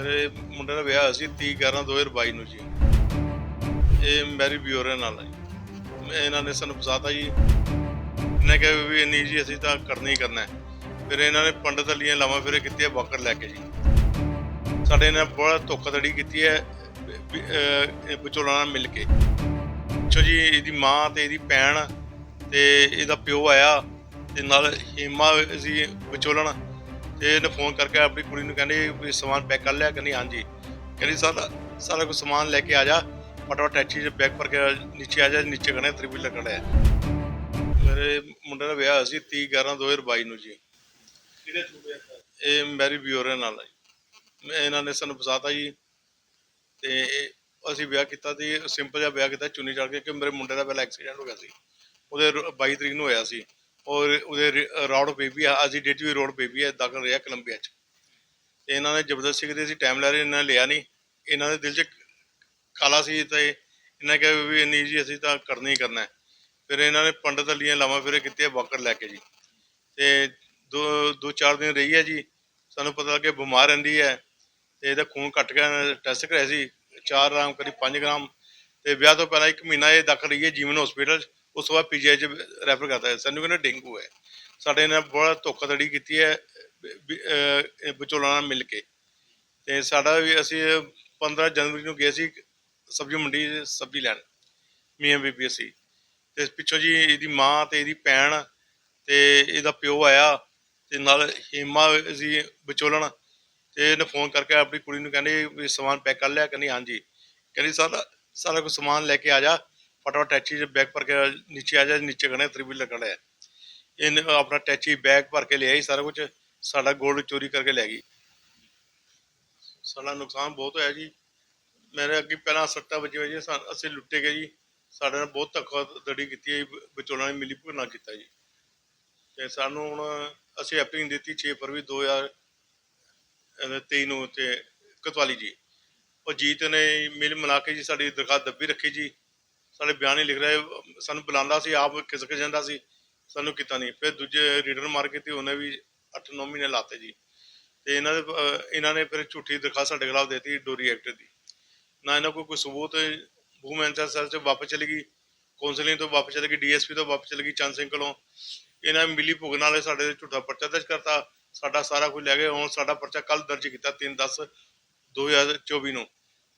ਮੇਰੇ ਮੁੰਡੇ ਦਾ ਵਿਆਹ ਹੋਇਆ ਸੀ 30 11 2022 ਨੂੰ ਜੀ। ਇਹ ਮੈਰੀ ਬਿਊਰੋ ਨਾਲ ਹੈ। ਇਹਨਾਂ ਨੇ ਸਾਨੂੰ ਫਸਾਤਾ ਜੀ। ਇਹਨੇ ਕਿਹਾ ਵੀ ਨਹੀਂ ਜੀ ਅਸੀਂ ਤਾਂ ਕਰਨਾ ਹੀ ਕਰਨਾ ਹੈ। ਫਿਰ ਇਹਨਾਂ ਨੇ ਪੰਡਤ ਅਲੀਆਂ ਲਾਵਾਂ ਫਿਰੇ ਕੀਤੀ ਹੈ ਵਾਕਰ ਲੈ ਕੇ ਜੀ। ਸਾਡੇ ਨਾਲ ਬਹੁਤ ਧੋਖਾਧੜੀ ਕੀਤੀ ਹੈ ਵੀ, ਵਿਚੋਲਾ ਨਾਲ ਮਿਲ ਕੇ। ਪਿੱਛੋਂ ਜੀ ਇਹਦੀ ਮਾਂ ਤੇ ਇਹਦੀ ਭੈਣ ਤੇ ਇਹਦਾ ਪਿਓ ਆਇਆ ਤੇ ਨਾਲ ਹੀਮਾ ਸੀ ਵਿਚੋਲਣ ਇਹਨੇ ਫੋਨ ਕਰਕੇ ਆਪਣੀ ਕੁੜੀ ਨੂੰ ਕਹਿੰਦੇ ਵੀ ਸਮਾਨ ਪੈਕ ਕਰ ਲਿਆ ਕਹਿੰਦੀ ਹਾਂਜੀ। ਕਹਿੰਦੀ ਸਾਰਾ ਸਾਰਾ ਕੁਝ ਸਮਾਨ ਲੈ ਕੇ ਆ ਜਾ। ਫਟਾਫਟ ਟੈਕਸੀ 'ਚ ਬੈਗ ਭਰ ਕੇ ਨੀਚੇ ਆ ਜਾ ਨੀਚੇ ਕਣੇ ਤ੍ਰਿਪਲ ਲੱਗਣਾ ਹੈ ਮੇਰੇ ਮੁੰਡੇ ਦਾ ਵਿਆਹ ਹੋਇਆ ਸੀ 30 11 2022 ਨੂੰ ਜੀ। ਹੋਇਆ ਸਰ? ਇਹ ਮੈਰੀ ਬਿਊਰੋ ਨਾਲ ਹੈ ਇਹਨਾਂ ਨੇ ਸਾਨੂੰ ਫਸਾਤਾ ਜੀ। ਤੇ ਅਸੀਂ ਵਿਆਹ ਕੀਤਾ ਤੇ ਸਿੰਪਲ ਜਿਹਾ ਵਿਆਹ ਕੀਤਾ ਚੁੰਨੀ ਚੜ ਕੇ ਕਿ ਮੇਰੇ ਮੁੰਡੇ ਦਾ ਪਹਿਲਾਂ ਐਕਸੀਡੈਂਟ ਹੋ ਗਿਆ ਸੀ। ਉਹਦੇ ਰ- 22 ਤਰੀਕ ਨੂੰ ਹੋਇਆ ਸੀ। ਔਰ ਉਹਦੇ ਰੌਡ ਬੇਬੀ ਆ, ਅਸੀਂ ਡੇਟ ਵੀ ਰੋਡ ਬੇਬੀ ਹੈ ਦਾਖਲ ਰਿਹਾ ਕੋਲੰਬੀਆ ਚ। ਤੇ ਇਹਨਾਂ ਨੇ ਜ਼ਬਰਦਸਤੀ ਕੀਤੀ ਸੀ ਟਾਈਮ ਲੈ ਰਹੇ, ਇਹਨਾਂ ਨੇ ਲਿਆ ਨਹੀਂ। ਇਹਨਾਂ ਦੇ ਦਿਲ 'ਚ ਕਾਲਾ ਸੀ ਤੇ ਇਹਨਾਂ ਕਿਹਾ ਵੀ ਇੰਨੀ ਜੀ ਅਸੀਂ ਤਾਂ ਕਰਨਾ ਹੀ ਕਰਨਾ ਫਿਰ ਇਹਨਾਂ ਨੇ ਪੰਡਤ ਅਲੀਆਂ ਲਾਵਾਂ ਫਿਰੇ ਕੀਤੇ ਵਾਕਰ ਲੈ ਕੇ ਜੀ। ਤੇ ਦੋ ਦੋ ਚਾਰ ਦਿਨ ਰਹੀ ਹੈ ਜੀ, ਸਾਨੂੰ ਪਤਾ ਲੱਗਿਆ ਬਿਮਾਰ ਰਹਿੰਦੀ ਹੈ। ਤੇ ਇਹਦਾ ਖੂਨ ਘਟ ਗਿਆ ਟੈਸਟ ਕਰਾਇਆ ਸੀ 4 ਗ੍ਰਾਮ ਕਰੀ 5 ਗ੍ਰਾਮ। ਤੇ ਵਿਆਹ ਤੋਂ ਪਹਿਲਾਂ ਇੱਕ ਮਹੀਨਾ ਇਹ ਦਾਖਲ ਰਹੀ ਹੈ ਜੀਵਨ ਹਸਪੀਟਲ ਉਸ ਤੋਂ ਬਾਅਦ ਪੀਜੀਆਈ ਚ ਰੈਫਰ ਕਰਤਾ ਹੈ ਸਾਨੂੰ ਕਹਿੰਦਾ ਡੇਂਗੂ ਹੈ। ਸਾਡੇ ਨਾਲ ਬਹੁਤ ਧੋਖਾਧੜੀ ਕੀਤੀ ਹੈ ਵੀ, ਵਿਚੋਲਾ ਨਾਲ ਮਿਲ ਕੇ। ਤੇ ਸਾਡਾ ਵੀ ਅਸੀਂ 15 ਜਨਵਰੀ ਨੂੰ ਗਏ ਸੀ ਸਬਜ਼ੀ ਮੰਡੀ ਸਬਜ਼ੀ ਲੈਣ ਮੀਆਂ ਬੀਬੀ ਅਸੀਂ। ਤੇ ਪਿੱਛੋਂ ਜੀ ਇਹਦੀ ਮਾਂ ਤੇ ਇਹਦੀ ਭੈਣ ਤੇ ਇਹਦਾ ਪਿਓ ਆਇਆ ਤੇ ਨਾਲ ਹੀਮਾ ਸੀ ਵਿਚੋਲਣ ਤੇ ਇਹਨੇ ਫੋਨ ਕਰਕੇ ਆਪਣੀ ਕੁੜੀ ਨੂੰ ਕਹਿੰਦੇ ਵੀ ਸਮਾਨ ਪੈਕ ਕਰ ਲਿਆ। ਕਹਿੰਦੀ ਹਾਂਜੀ। ਕਹਿੰਦੀ ਸਾਰਾ ਸਾਰਾ ਕੁਝ ਸਮਾਨ ਲੈ ਕੇ ਆ ਜਾ। ਫਟਾਫਟ ਟੈਕਸੀ 'ਚ ਬੈਗ ਭਰ ਕੇ ਨੀਚੇ ਆ ਜਾ ਨੀਚੇ ਕਣੇ ਤ੍ਰਿਪਲ ਲੱਗਣਾ ਹੈ ਇਹਨੇ ਆਪਣਾ ਟੈਚੀ ਬੈਗ ਭਰ ਕੇ ਲਿਆਈ ਸਾਰਾ ਕੁਝ ਸਾਡਾ ਗੋਲਡ ਚੋਰੀ ਕਰਕੇ ਲੈ ਗਈ ਸਾਡਾ ਨੁਕਸਾਨ ਬਹੁਤ ਹੋਇਆ ਜੀ ਮੇਰੇ ਅੱਗੇ ਪਹਿਲਾਂ ਸੱਟਾਂ ਵੱਜੀਆਂ ਜੀ ਅਸੀਂ ਲੁੱਟੇ ਗਏ ਜੀ ਸਾਡੇ ਨਾਲ ਬਹੁਤ ਧੱਕਾਧੜੀ ਕੀਤੀ ਹੈ ਵਿਚੋਲਾਂ ਨੇ ਮਿਲੀ ਭੁਗਤਣਾ ਕੀਤਾ ਜੀ ਤੇ ਸਾਨੂੰ ਹੁਣ ਅਸੀਂ ਐਪਲਿੰਗ ਦਿੱਤੀ 6 ਫਰਵਰੀ 2023 ਨੂੰ ਤੇ ਕਤਵਾਲੀ ਜੀ ਉਹ ਜੀਤ ਨੇ ਮਿਲ ਮਨਾ ਕੇ ਜੀ ਸਾਡੀ ਦਰਖਾਸਤ ਦੱਬੀ ਰੱਖੀ ਜੀ ਸਾਡੇ ਬਿਆਨ ਹੀ ਲਿਖ ਰਹੇ, ਸਾਨੂੰ ਬੁਲਾਉਂਦਾ ਸੀ, ਆਪ ਖਿਸਕ ਜਾਂਦਾ ਸੀ, ਸਾਨੂੰ ਕੀਤਾ ਨਹੀਂ। ਫਿਰ ਦੂਜੇ ਰੀਡਰ ਮਾਰ ਕੇ ਤੇ ਉਹਨੇ ਵੀ 8-9 ਮਹੀਨੇ ਲਾਤੇ ਜੀ। ਤੇ ਇਹਨਾਂ ਦੇ ਇਹਨਾਂ ਨੇ ਫਿਰ ਝੂਠੀ ਦਰਖਾਸਤ ਸਾਡੇ ਖਿਲਾਫ ਦੇਤੀ ਡੋਰੀ ਐਕਟ ਦੀ। ਨਾ ਇਹਨਾਂ ਕੋਲ ਕੋਈ ਸਬੂਤ, ਵੂਮਨ ਸੈਲ ਚ ਵਾਪਸ ਚਲੀ ਗਈ ਕਾਉਂਸਲਿੰਗ ਤੋਂ ਵਾਪਸ ਚਲੀ ਗਈ, ਡੀਐਸਪੀ ਤੋਂ ਵਾਪਸ ਚਲੀ ਗਈ, ਚੰਦ ਸਿੰਘ ਕੋਲੋਂ। ਇਹਨਾਂ ਨੇ ਮਿਲੀ ਭੁਗਣ ਵਾਲੇ ਸਾਡੇ ਤੇ ਝੂਠਾ ਪਰਚਾ ਦਰਜ ਕਰਤਾ। ਸਾਡਾ ਸਾਰਾ ਕੁਝ ਲੈ ਗਏ, ਹੁਣ ਸਾਡਾ ਪਰਚਾ ਕੱਲ ਦਰਜ ਕੀਤਾ 3 10 2024 ਨੂੰ।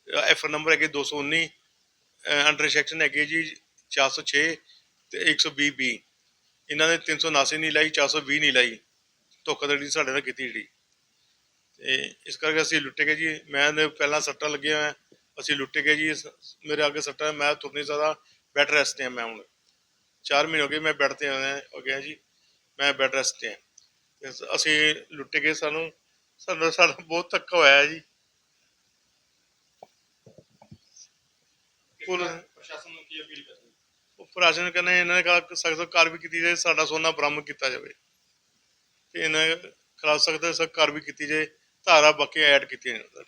ਐਫ ਨੰਬਰ ਹੈਗੇ 219 ਅੰਡਰ ਸੈਕਸ਼ਨ ਹੈਗੇ ਜੀ 406 ਤੇ 120 ਬੀ ਇਹਨਾਂ ਨੇ 379 ਨਹੀਂ ਲਾਈ 420 ਨਹੀਂ ਲਾਈ। ਧੋਖਾਧੜੀ ਸਾਡੇ ਨਾਲ ਕੀਤੀ ਜਿਹੜੀ। ਤੇ ਇਸ ਕਰਕੇ ਅਸੀਂ ਲੁੱਟੇ ਗਏ ਜੀ। ਮੈਂ ਪਹਿਲਾਂ ਸੱਟਾਂ ਲੱਗੀਆਂ ਹੋਇਆ ਅਸੀਂ ਲੁੱਟੇ ਗਏ ਜੀ। ਮੇਰੇ ਅੱਗੇ ਸੱਟਾਂ ਮੈਂ ਤੁਰ ਨਹੀਂ ਸਕਦਾ ਬੈੱਡ ਰੈਸਟ ਤੇ ਮੈਂ ਹੁਣ। 4 ਮਹੀਨੇ ਹੋ ਗਏ ਮੈਂ ਬੈੱਡ ਤੇ ਆਇਆ ਹੋ ਗਿਆ ਜੀ। ਮੈਂ ਬੈੱਡ ਰੈਸਟ ਤੇ ਅਸੀਂ ਲੁੱਟੇ ਗਏ ਸਾਨੂੰ। ਸਾਨੂੰ ਸਾਡਾ ਬਹੁਤ ਧੱਕਾ ਹੋਇਆ ਜੀ। ਪੁਲਿਸ ਪ੍ਰਸ਼ਾਸਨ ਨੂੰ ਕੀ ਅਪੀਲ ਕਰਦੇ? ਉਹ ਪ੍ਰਸ਼ਾਸਨ ਕਹਿੰਦੇ ਇਹਨਾਂ ਨੇ ਕਹਾ ਸਖਤ ਕਾਰਵਾਈ ਕੀਤੀ ਜਾਏ ਸਾਡਾ ਸੋਨਾ ਬਰਾਮਦ ਕੀਤਾ ਜਾਵੇ। ਤੇ ਇਹਨਾਂ ਖਿਲਾਫ ਸਖਤ ਸਖਤ ਕਾਰਵਾਈ ਕੀਤੀ ਜਾਏ ਧਾਰਾ ਬਾਕੀ ਐਡ ਕੀਤੀਆਂ ਜਾਣ।